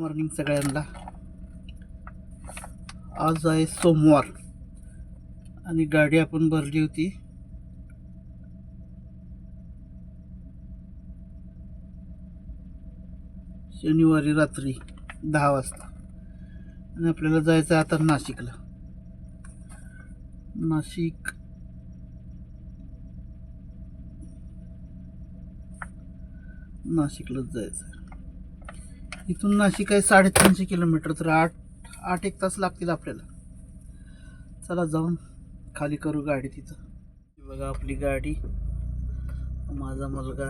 Morning सगळ्यांना. आज आहे सोमवार आणि गाडी आपण भरली होती. शनिवारी रात्री दहा वाजता. आणि आपल्याला जायचं आहे आता नाशिकला. नाशिक नाशिकलाच जायचं आहे इथून नाशिक आहे साडेतीनशे किलोमीटर तर आठ आठ एक तास लागतील आपल्याला. चला जाऊन खाली करू गाडी तिथं. बघा आपली गाडी माझा मुलगा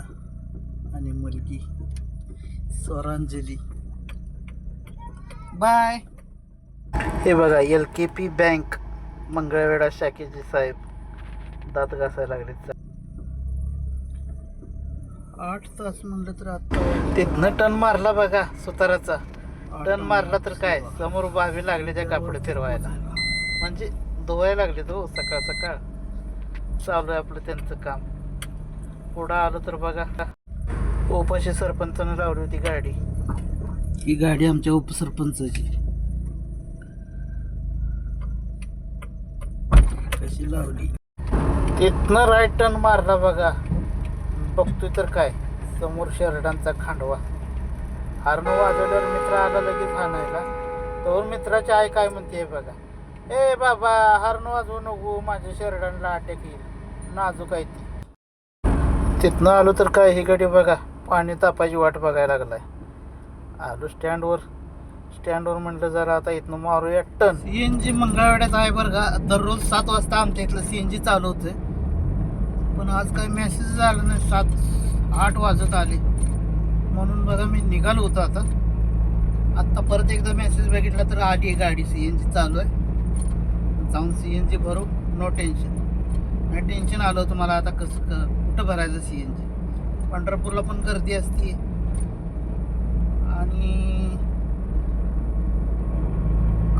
आणि मुलगी स्वरांजली. बाय. हे बघा L K P bank Mangalvedha शाखेचे साहेब दात घासायला लागले आठ तास म्हणलं तर आता तिथनं टन मारला बघा सुताराचा. टन मारला तर काय? समोर बावी लागले त्या कापड फिरवायला. म्हणजे धुवायला लागले तो सकाळ सकाळ. चालू आहे आपलं त्यांचं काम. पुढं आलं तर बघा. उपाशी सरपंचानं लावली होती गाडी. ही गाडी आमच्या उपसरपंचाची. कशी लावली? तिथनं राईट टर्न मारला बघा. बघतोय तर काय? समोर शर्टांचा खांडवा. हार्न वाजवल्यावर मित्र आला लगेच हाणायला. तर मित्राची आई काय म्हणते बघा. ए बाबा हार्न वाजवू नको माझ्या शर्टांना अटॅक येईल. नाजूक आहे ती. तिथनं आलो तर काय ही गडी बघा. पाणी तापायची वाट बघायला लागलाय. आलो स्टँडवर. स्टँडवर म्हटलं जरा आता इथनं मारूया टन. सी एन जी मंगळवेड्यात आहे बरं का. दररोज सात वाजता आमच्या इथलं सी एन जी चालू होतं पण आज काय मेसेज झाला नाही. सात आठ वाजत आले. म्हणून बघा मी निघालो होतो आता. आत्ता परत एकदा मेसेज बघितला तर आली आहे गाडी. सी एन जी चालू आहे. जाऊन सी एन जी भरू. नो टेन्शन नाही टेन्शन आलं होतं मला आता कसं क- कुठं भरायचं सी एन जी पंढरपूरला पण गर्दी असते. आणि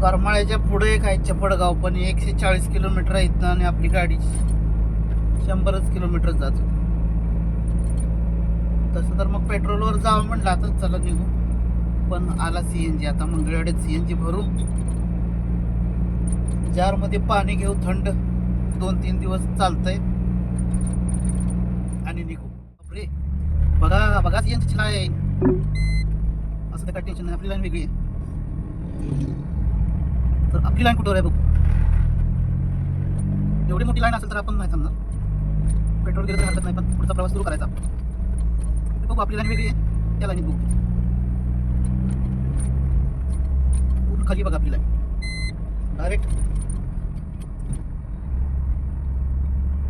करमाळ्याच्या पुढे एक आहे चपडगाव पण एकशे चाळीस किलोमीटर आहे इथनं आणि आपली गाडीची. शंभरच किलोमीटर जातो तसं तर मग पेट्रोलवर जावं म्हणलं आता चला निघू. पण आला सी एन जी आता मंगळवाड्यात सी एन जी भरू. जारमध्ये पाणी घेऊ थंड. दोन तीन दिवस चालतंय. आणि निघू. बापरे. बघा बघा सी एन जी आहे. असं तर काय टेन्शन नाही आपली लाईन वेगळी आहे. तर आपली लाईन कुठवर आहे बघू. एवढी मोठी लाईन असेल तर आपण नाही थांबणार. पेट्रोल गेलं तर हरकत नाही पण पुढचा प्रवास सुरू करायचा. आपण बघू आपली लाईन वेगळी आहे. त्या लाईन बघू. पूर्ण खाली बघा आपली लाईन डायरेक्ट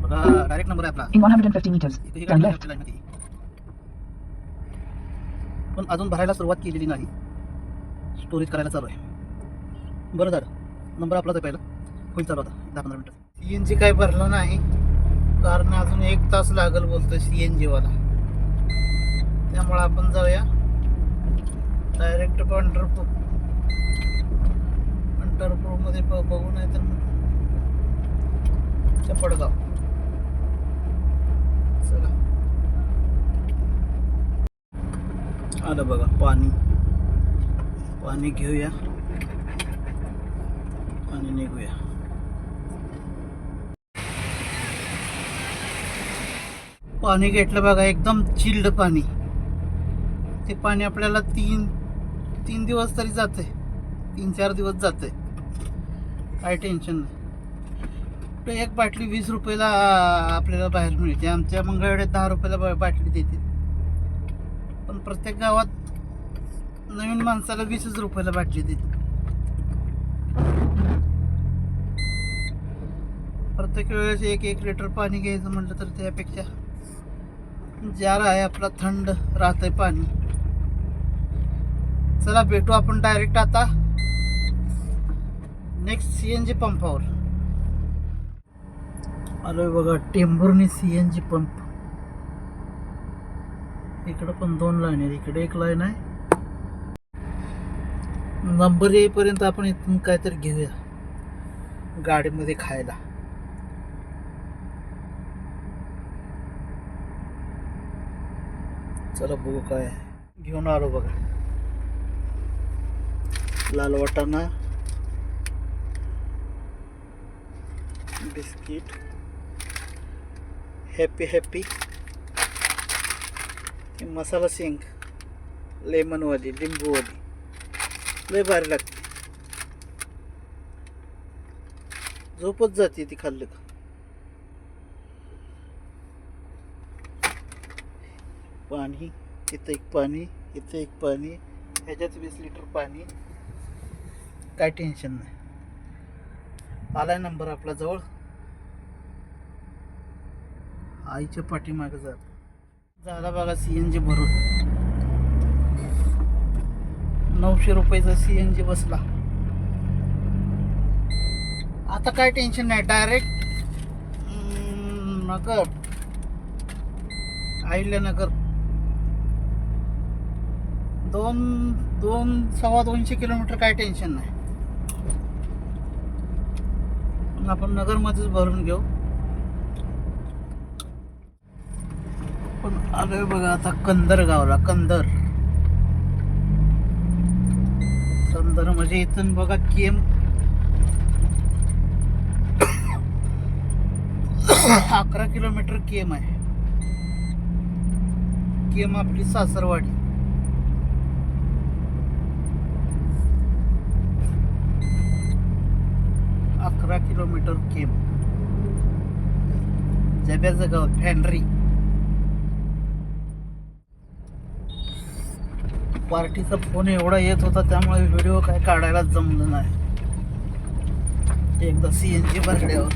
बघा डायरेक्ट नंबर आहे आपला. In 150 meters, इथे turn गाडी आहे left. आपल्या लाईनमध्ये. पण अजून भरायला सुरुवात केलेली नाही. स्टोरेज करायला चालू आहे. बरं झालं. नंबर आपलाच आहे पहिला. होईल चालू आता. दहा पंधरा मिनटं. सी एन जी काय भरलं नाही. कारण अजून एक तास लागल बोलतोय सी एन जीवाला. त्यामुळे आपण जाऊया. डायरेक्ट पंढरपूर. पंढरपूरमध्ये ब- बघू नाही तर चपडगाव. चला. आलं बघा पाणी. पाणी घेऊया. आणि निघूया. पाणी घेतलं बघा एकदम चिल्ड पाणी. ते पाणी आपल्याला तीन तीन दिवस तरी जाते तीन चार दिवस जाते काय टेन्शन नाही. तर एक बाटली वीस रुपयाला आपल्याला बाहेर मिळते. आमच्या मंगळवेड्यात दहा रुपयाला बाटली देते. पण प्रत्येक गावात नवीन माणसाला वीसच रुपयाला बाटली देते. प्रत्येक वेळेस एक एक लिटर पाणी घ्यायचं म्हटलं तर त्यापेक्षा ज्याला आहे आपला थंड राहतंय पाणी. चला भेटू आपण डायरेक्ट आता. नेक्स्ट सी एन जी पंपावर आलो बघा Tembhurni C N G pump इकडं पण दोन लाईन आहेत. इकडे एक लाईन आहे. नंबर येईपर्यंत आपण इथून काहीतरी घेऊया. गाडीमध्ये खायला. चला बघू काय घेऊन आलो बघा. लाल वाटाणा बिस्किट हॅपी हॅपी मसाला शेंग लेमनवाली लिंबूवाली. लय भारी लागते. झोपच जाते ती खाल्लं का? पाणी इथं एक पाणी इथं एक पाणी ह्याच्यात वीस लिटर पाणी. काय टेन्शन नाही. आलाय नंबर आपला जवळ. आईच्या पाठीमागे जात झाला बघा सी एन जी भरून. नऊशे रुपयाचा सी एन जी बसला. आता काय टेन्शन नाही डायरेक्ट नगर. अहिल्यानगर दोन दोन सव्वा दोनशे किलोमीटर काय टेन्शन नाही. आपण नगरमध्येच भरून घेऊ. पण आलोय बघा आता कंदर गावला कंदर. कंदर म्हणजे इथून बघा केम अकरा किलोमीटर केम आहे. केम आपली सासरवाडी. अकरा किलोमीटर केम. जब्याचं गाव फॅन्ड्री पार्टीचा फोन एवढा येत होता त्यामुळे व्हिडिओ काय काढायला जमलं नाही. एकदा सी एन जी भरल्यावर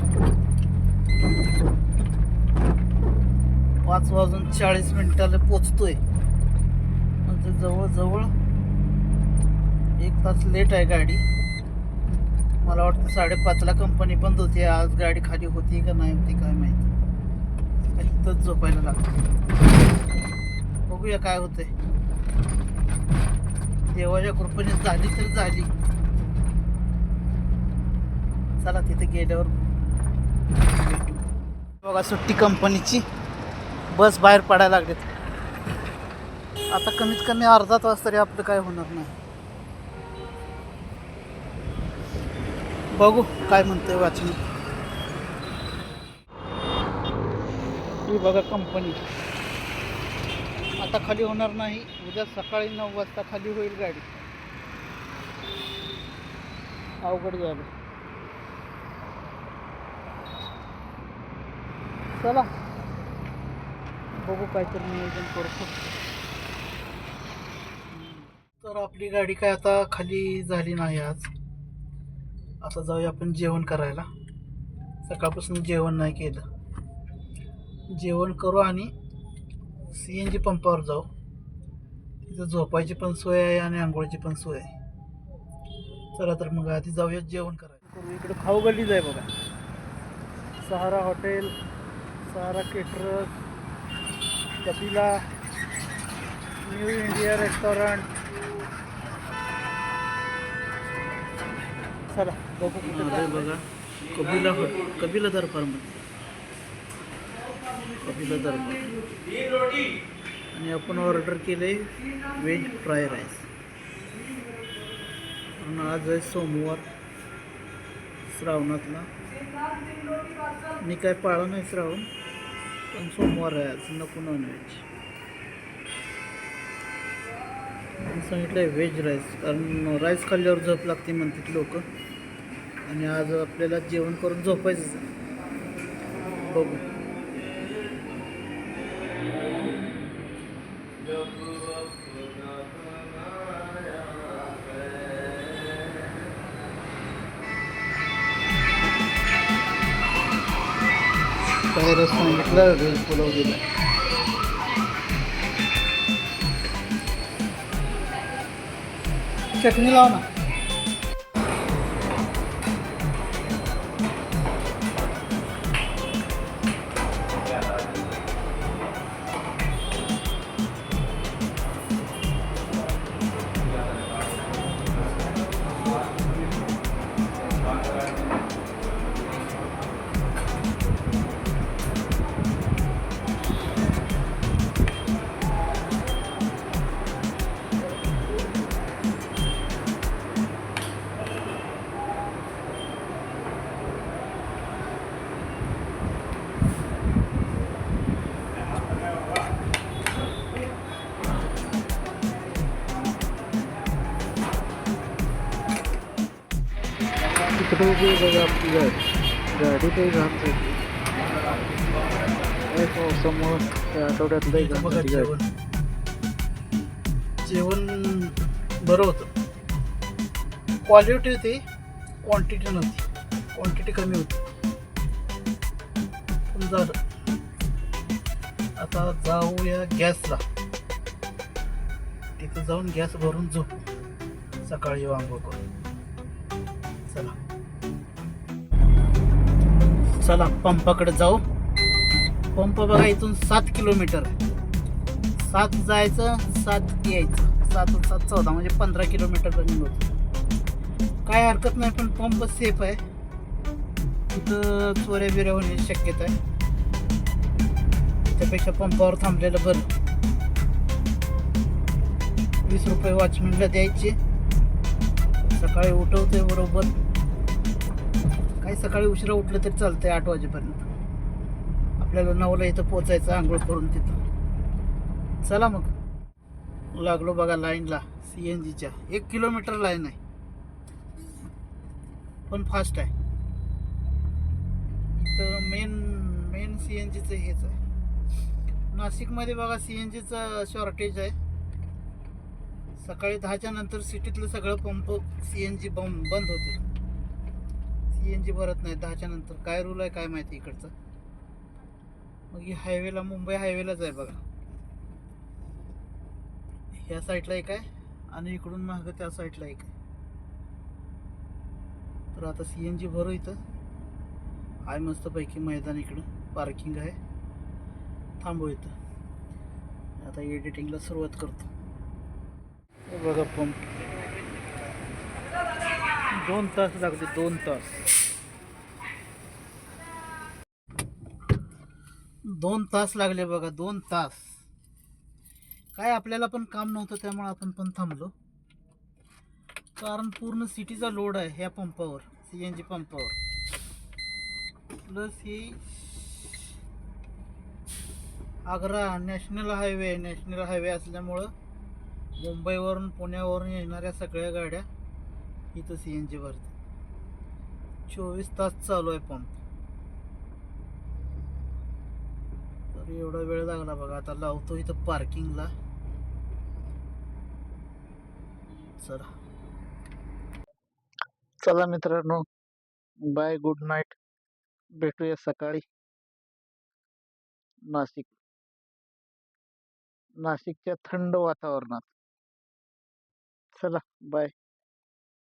पाच वाजून चाळीस मिनिटाला पोचतोय. म्हणजे जवळजवळ एक तास लेट आहे गाडी. मला वाटतं साडेपाचला कंपनी बंद होती. आज गाडी खाली होती का नाही होती काय माहिती. काही इथंच झोपायला लागतं बघूया काय होतंय. देवाच्या कृपेने झाली तर झाली. चला तिथे गेल्यावर बघा सुट्टी कंपनीची बस बाहेर पडायला लागलेत. आता कमीत कमी अर्धा तास तरी आपलं काय होणार नाही. बघू काय म्हणते वाचन. ही बघा कंपनी आता खाली होणार नाही. उद्या सकाळी नऊ वाजता खाली होईल गाडी. अवघड झालं. चला. बघू काहीतरी नियोजन करतो. तर आपली गाडी काय आता खाली झाली नाही आज. आता जाऊया आपण जेवण करायला. सकाळपासून जेवण नाही केलं. जेवण करू आणि सी एन जी पंपावर जाऊ. तिथं झोपायची पण सोय आहे आणि आंघोळीची पण सोय आहे. चला तर मग आधी जाऊया जेवण करायला. हो, इकडे खाऊ गल्लीच आहे बघा. Sahara hotel Sahara caterers Kapila new India restaurant. चला. बघू बघा कपिला कपिला दरबारमध्ये कपिला दरबार. आणि आपण ऑर्डर केले व्हेज फ्राय राईस कारण आज आहे सोमवार श्रावणातला. मी काय पाळा नाही श्रावण पण सोमवार आहे आज नको नॉनव्हेज सांगितलं आहे व्हेज राईस कारण राईस खाल्ल्यावर झोप लागते म्हणतात लोक. आणि आज आपल्याला जेवण करून झोपायचं बघू. काही रस सांगितलं व्हेज पुलाव दिला? चटणी लाव ना. आहे बघा आपली गाडी गाडी काही घालते काय पावसामुळं त्या आठवड्यात लई झाली जेवण बरं होतं. क्वालिटी होती क्वांटिटी नव्हती. क्वांटिटी कमी होती. पण झालं. आता जाऊया गॅसला. तिथं जाऊन गॅस भरून झोपू. सकाळी करून. चला. चला पंपाकडे जाऊ. पंप बघा इथून सात किलोमीटर. सात जायचं सात यायचं. सात सात चौदा म्हणजे पंधरा किलोमीटर रनिंग होतं. काय हरकत नाही पण पंप सेफ आहे. तिथं चोऱ्या बिऱ्या होण्याची शक्यता आहे. त्यापेक्षा पंपावर थांबलेलं बरं. वीस रुपये वॉचमॅनला द्यायचे. सकाळी उठवते बरोबर. नाही सकाळी उशिरा उठलं तरी चालतंय आठ वाजेपर्यंत. आपल्याला नऊला इथं पोचायचं आंघोळ करून तिथं. चला मग. लागलो बघा लाईनला सी एन जीच्या. एक किलोमीटर लाईन आहे. पण फास्ट आहे. इथं मेन मेन सी एन जीचं हेच आहे. नाशिकमध्ये बघा सी एन जीचं शॉर्टेज आहे. सकाळी दहाच्या नंतर सिटीतलं सगळं पंप सी एन जी बंद बंद होते. एन जी भरत नाही दहाच्या नंतर काय रूल आहे काय माहिती इकडचं. मग ही हायवेला मुंबई हायवेलाच आहे बघा. ह्या साईडला एक आहे आणि इकडून मागं त्या साईडला एक आहे. तर आता सी एन जी भरू इथं. आहे मस्तपैकी मैदान इकडं. पार्किंग आहे. थांबू इथं. आता एडिटिंगला सुरुवात करतो. बघा पंप दोन तास लागते दोन तास. दोन तास लागले बघा दोन तास. काय आपल्याला पण काम नव्हतं त्यामुळे आपण पण थांबलो. कारण पूर्ण सिटीचा लोड आहे ह्या पंपावर सी एन जी पंपावर. प्लस ही Agra national highway national highway असल्यामुळं मुंबईवरून पुण्यावरून येणाऱ्या सगळ्या गाड्या इथं सी एन जी भरतात चोवीस तास चालू आहे पंप. तर एवढा वेळ लागला बघा. आता लावतो इथं पार्किंगला चला. चला मित्रांनो बाय गुड नाईट भेटूया सकाळी. नाशिक. नाशिकच्या थंड वातावरणात. चला बाय